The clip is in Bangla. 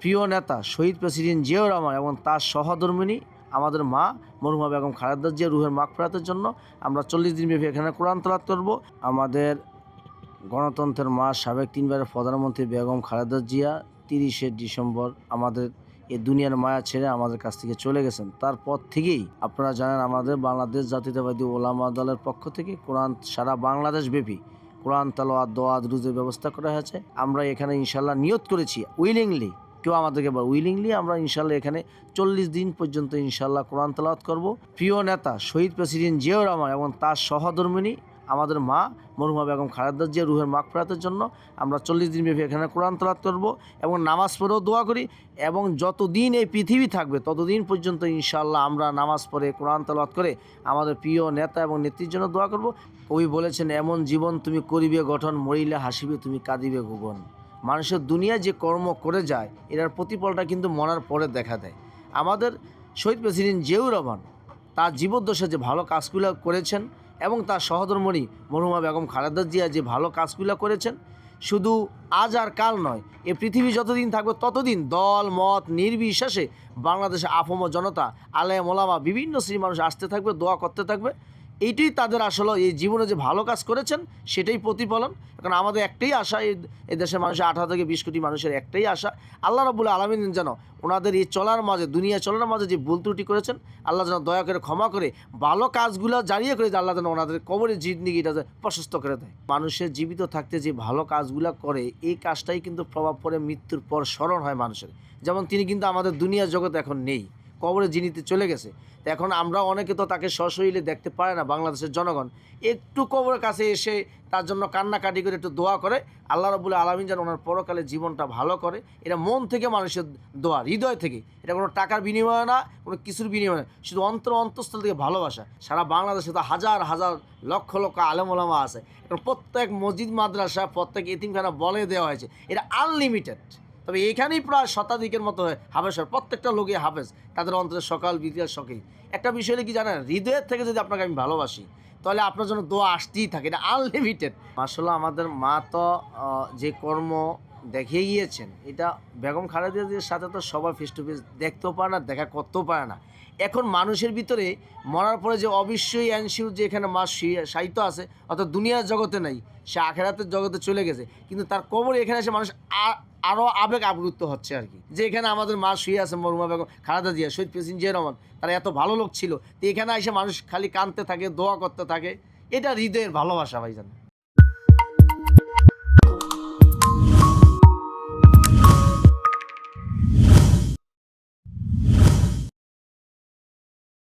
প্রিয় নেতা শহীদ প্রেসিডেন্ট জিয়াউর রহমান এবং তার সহধর্মিনী, আমাদের মা মরহুমা বেগম খালেদা জিয়া রুহের মাগফিরাতের জন্য আমরা চল্লিশ দিন ব্যাপী এখানে কোরআন তলাত করব। আমাদের গণতন্ত্রের মা সাবেক তিনবারের প্রধানমন্ত্রী বেগম খালেদা জিয়া তিরিশে ডিসেম্বর আমাদের এ দুনিয়ার মায়া ছেড়ে আমাদের কাছ থেকে চলে গেছেন। তারপর থেকেই আপনারা জানেন আমাদের বাংলাদেশ জাতীয়তাবাদী ওলামা দলের পক্ষ থেকে কোরআন সারা বাংলাদেশ ব্যাপী কোরআন তালোয়াত দোয়া দ্রুজের ব্যবস্থা করা হয়েছে। আমরা এখানে ইনশাল্লাহ নিয়ত করেছি উইলিংলি কেউ আমাদেরকে বল উইলিংলি আমরা ইনশাল্লাহ এখানে চল্লিশ দিন পর্যন্ত ইনশাল্লাহ কোরআন তালাত করব। প্রিয় নেতা, শহীদ প্রেসিডেন্ট জিয়াউর রহমান এবং তার সহধর্মিনী, আমাদের মা মরহুমা বেগম খালেদা জিয়া রুহের মাগফিরাতের জন্য আমরা চল্লিশ দিন ব্যাপী এখানে কোরআন তালাত করব এবং নামাজ পড়েও দোয়া করি এবং যতদিন এই পৃথিবী থাকবে ততদিন পর্যন্ত ইনশাল্লাহ আমরা নামাজ পড়ে কোরআন তালাত করে আমাদের প্রিয় নেতা এবং নেত্রীর জন্য দোয়া করব। কবি বলেছেন, এমন জীবন তুমি করিবে গঠন, মরিলে হাসিবে তুমি কাঁদিবে ভুবন মানুষের দুনিয়া যে কর্ম করে যায় এটার প্রতিফলটা কিন্তু মরার পরে দেখা দেয়। আমাদের শহীদ প্রেসিডেন্ট জিয়াউর রহমান তার জীবদ্দশা যে ভালো কাজগুলো করেছেন এবং তার সহধর্মণি মরহুমা বেগম খালেদা জিয়া যে ভালো কাজগুলো করেছেন, শুধু আজ আর কাল নয়, এ পৃথিবী যতদিন থাকবে ততদিন দল, মত, নির্বিশেষে বাংলাদেশে আফম জনতা, আলেম মোলামা বিভিন্ন শ্রেণির মানুষ আসতে থাকবে, দোয়া করতে থাকবে। এইটাই তাদের আসলে এই জীবনে যে ভালো কাজ করেছেন, সেটাই প্রতিফলন। কারণ আমাদের একটাই আশা, এই দেশের মানুষের আঠারো থেকে বিশ কোটি মানুষের একটাই আশা। আল্লাহ রবুল্লা আলমিন যেন ওনাদের এই চলার মাঝে দুনিয়া চলার মাঝে যে ভুল ত্রুটি করেছেন, আল্লাহ যেন দয়া করে ক্ষমা করে, ভালো কাজগুলো জারিয়ে করে, আল্লাহ যেন ওনাদের কবরের যে প্রশস্ত করে দেয়। মানুষের জীবিত থাকতে যে ভালো কাজগুলো করে, এই কাজটাই কিন্তু প্রভাব পড়ে, মৃত্যুর পর স্মরণ হয় মানুষের। যেমন তিনি কিন্তু আমাদের দুনিয়ার জগতে এখন নেই। কবরে জিনিতে চলে গেছে। তো এখন আমরা অনেকে তো তাকে সশরীরে দেখতে পারে না, বাংলাদেশের জনগণ। একটু কবরের কাছে এসে তার জন্য কান্নাকাটি করে একটু দোয়া করে, আল্লাহ রবুল্লা আলমিন যেন ওনার পরকালে জীবনটা ভালো করে। এটা মন থেকে মানুষের দোয়া, হৃদয় থেকে। এটা কোনো টাকার বিনিময় না, কোনো কিছুর বিনিময় না। শুধু অন্তর অন্তঃস্থল থেকে ভালোবাসা। সারা বাংলাদেশে তো হাজার হাজার, লক্ষ লক্ষ আলেমোলামা আছে। এখন প্রত্যেক মসজিদ, মাদ্রাসা, প্রত্যেক এতিমখানা বলে দেওয়া হয়েছে। এটা আনলিমিটেড তবে এখানেই প্রায় শতাধিকের মতো হাফেজ হয় প্রত্যেকটা লোকই হাফেজ তাদের অন্তরে সকাল, বিকেল সকেই একটা বিষয় কি জানেন, হৃদয়ের থেকে যদি আপনাকে আমি ভালোবাসি, তাহলে আপনার জন্য দোয়া আসতেই থাকে, এটা আনলিমিটেড আসলে আমাদের মা তো যে কর্ম দেখিয়ে গিয়েছেন। এটা বেগম খালেদাদের সাথে তো সবাই ফেস টু ফেস দেখতেও পারে না, দেখা করতেও পারে না। এখন মানুষের ভিতরে মরার পরে যে অবশ্যই অ্যানসিউর যে এখানে মা সাহিত্য আছে, অর্থাৎ দুনিয়ার জগতে নাই, সে আখেরাতের জগতে চলে গেছে। কিন্তু তার কবরে এখানে এসে মানুষ আরও আবেগ আবৃত্ত হচ্ছে আর কি। যে এখানে আমাদের মা শুয়ে আছে মরুমা বেগম খালেদা জিয়া, শহীদ প্রেসিডেন্ট জিয়া রহমান, তারা এত ভালো লোক ছিল। তো এখানে এসে মানুষ খালি কাঁদতে থাকে, দোয়া করতে থাকে। এটা হৃদয়ের ভালোবাসা, ভাইজান।